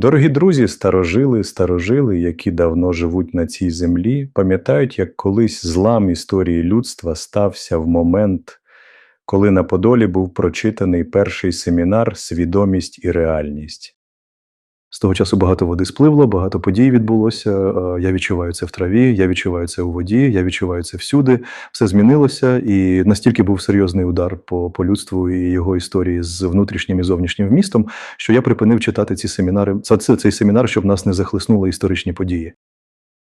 Дорогі друзі, старожили, старожили, які давно живуть на цій землі, пам'ятають, як колись злам історії людства стався в момент, коли на Подолі був прочитаний перший семінар Свідомість і реальність. З того часу багато води спливло, багато подій відбулося. е, Я відчуваю це в траві, я відчуваю це у воді, я відчуваю це всюди. Все змінилося, і настільки був серйозний удар по, по людству і його історії з внутрішнім і зовнішнім вмістом, що я припинив читати ці семінари. Це, це цей семінар, щоб нас не захлеснули історичні події.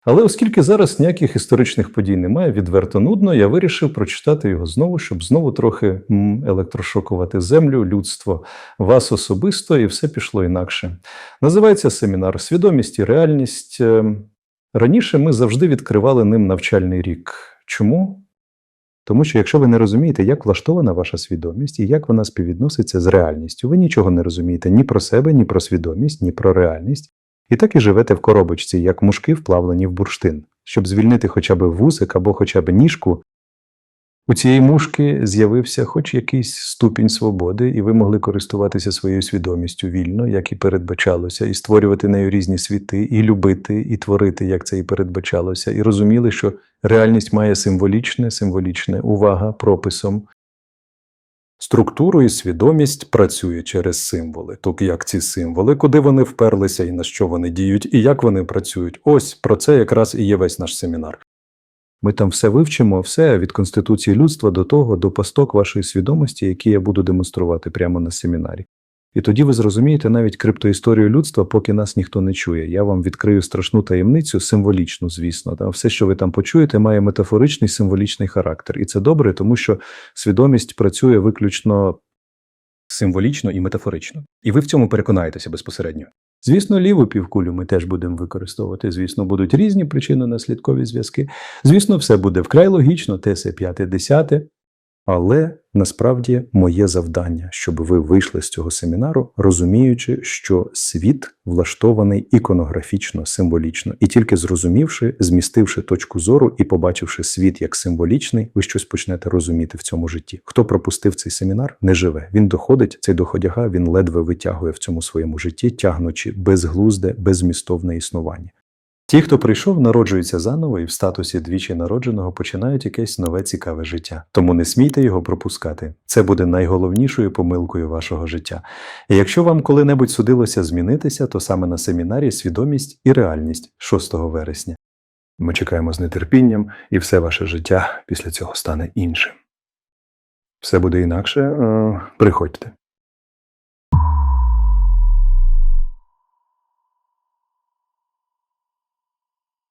Але оскільки зараз ніяких історичних подій немає, відверто нудно, я вирішив прочитати його знову, щоб знову трохи електрошокувати землю, людство, вас особисто, і все пішло інакше. Називається семінар Свідомість і реальність. Е, Раніше ми завжди відкривали ним навчальний рік. Чому? Тому що якщо ви не розумієте, як влаштована ваша свідомість і як вона співвідноситься з реальністю, ви нічого не розумієте ні про себе, ні про свідомість, ні про реальність. І так і живете в коробочці, як мушки вплавлені в бурштин. Щоб звільнити хоча б вусик або хоча б ніжку, у цієї мушки з'явився хоч якийсь ступінь свободи, і ви могли користуватися своєю свідомістю вільно, як і передбачалося, і створювати нею різні світи, і любити, і творити, як це і передбачалося, і розуміли, що реальність має символічне, символічне увага прописом. Структуру і свідомість працює через символи. Тобто як ці символи, куди вони вперлися і на що вони діють, і як вони працюють. Ось про це якраз і є весь наш семінар. Ми там все вивчимо, все від конституції людства до того, до пасток вашої свідомості, які я буду демонструвати прямо на семінарі. І тоді ви зрозумієте навіть криптоісторію людства, поки нас ніхто не чує. Я вам відкрию страшну таємницю, символічну, звісно. Та все, що ви там почуєте, має метафоричний символічний характер. І це добре, тому що свідомість працює виключно символічно і метафорично. І ви в цьому переконаєтеся безпосередньо. Звісно, ліву півкулю ми теж будемо використовувати. Звісно, будуть різні причинно-наслідкові зв'язки. Звісно, все буде вкрай логічно, теси п'яте, десяте. Але насправді моє завдання, щоб ви вийшли з цього семінару, розуміючи, що світ влаштований іконографічно, символічно, і тільки зрозумівши, змістивши точку зору і побачивши світ як символічний, ви щось почнете розуміти в цьому житті. Хто пропустив цей семінар, не живе. Він доходить, цей доходяга він ледве витягує в цьому своєму житті, тягнучи безглузде, беззмістовне існування. Ті, хто прийшов, народжуються заново і в статусі двічі народженого починають якесь нове цікаве життя. Тому не смійте його пропускати. Це буде найголовнішою помилкою вашого життя. І якщо вам коли-небудь судилося змінитися, то саме на семінарі свідомість і реальність 6 вересня. Ми чекаємо з нетерпінням, і все ваше життя після цього стане іншим. Все буде інакше. Е, Приходьте.